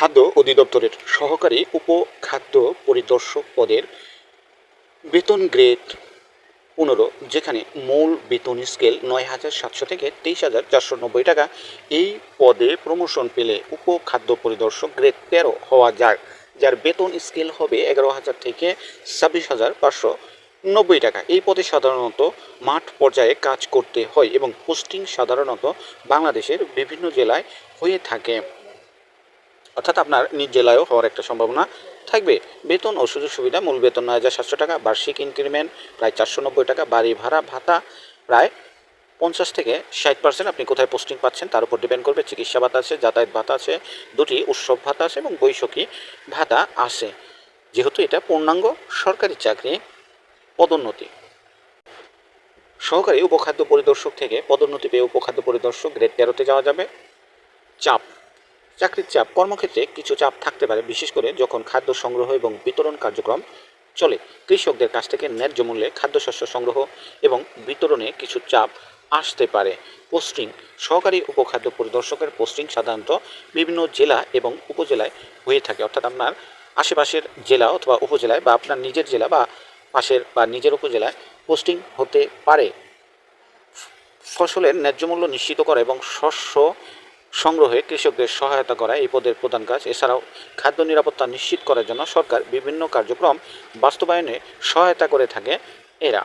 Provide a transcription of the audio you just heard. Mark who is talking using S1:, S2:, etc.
S1: খাদ্য অধিদপ্তরের সহকারী উপখাদ্য পরিদর্শক পদের বেতন গ্রেড পনেরো, যেখানে মূল বেতন স্কেল নয় হাজার সাতশো থেকে তেইশ হাজার চারশো নব্বই টাকা। এই পদে প্রমোশন পেলে উপখাদ্য পরিদর্শক গ্রেড তেরো হওয়া যায়, যার বেতন স্কেল হবে এগারো হাজার থেকে ছাব্বিশ হাজার পাঁচশো নব্বই টাকা। এই পদে সাধারণত মাঠ পর্যায়ে কাজ করতে হয় এবং পোস্টিং সাধারণত বাংলাদেশের বিভিন্ন জেলায় হয়ে থাকে। অর্থাৎ আপনার নিজ জেলায়ও হওয়ার একটা সম্ভাবনা থাকবে। বেতন ও সুযোগ সুবিধা, মূল বেতন নয় হাজার সাতশো টাকা, বার্ষিক ইনক্রিমেন্ট প্রায় চারশো নব্বই টাকা, বাড়ি ভাড়া, ভাতা প্রায় পঞ্চাশ থেকে ষাট পার্সেন্ট আপনি কোথায় পোস্টিং পাচ্ছেন তার উপর ডিপেন্ড করবে। চিকিৎসা ভাতা আছে, যাতায়াত ভাতা আছে, দুটি উৎসব ভাতা আছে এবং বৈশাখী ভাতা আছে। যেহেতু এটা পূর্ণাঙ্গ সরকারি চাকরি, পদোন্নতি। সহকারী উপখাদ্য পরিদর্শক থেকে পদোন্নতি পেয়ে উপখাদ্য পরিদর্শক গ্রেড তেরোতে যাওয়া যাবে। চাপ চাকরির চাপ কর্মক্ষেত্রে কিছু চাপ থাকতে পারে, বিশেষ করে যখন খাদ্য সংগ্রহ এবং বিতরণ কার্যক্রম চলে। কৃষকদের কাছ থেকে ন্যায্য মূল্যে খাদ্যশস্য সংগ্রহ এবং বিতরণে কিছু চাপ আসতে পারে। পোস্টিং, সহকারী উপখাদ্য পরিদর্শকের পোস্টিং সাধারণত বিভিন্ন জেলা এবং উপজেলায় হয়ে থাকে। অর্থাৎ আপনার আশেপাশের জেলা অথবা উপজেলায় বা আপনার নিজের জেলা বা পাশের বা নিজের উপজেলায় পোস্টিং হতে পারে। ফসলের ন্যায্য মূল্য নিশ্চিত করা এবং শস্য সংগ্রহে কৃষকদের সহায়তা করা এই পদের প্রধান কাজ। এছাড়াও খাদ্য নিরাপত্তা নিশ্চিত করার জন্য সরকার বিভিন্ন কার্যক্রম বাস্তবায়নে সহায়তা করে থাকে এরা।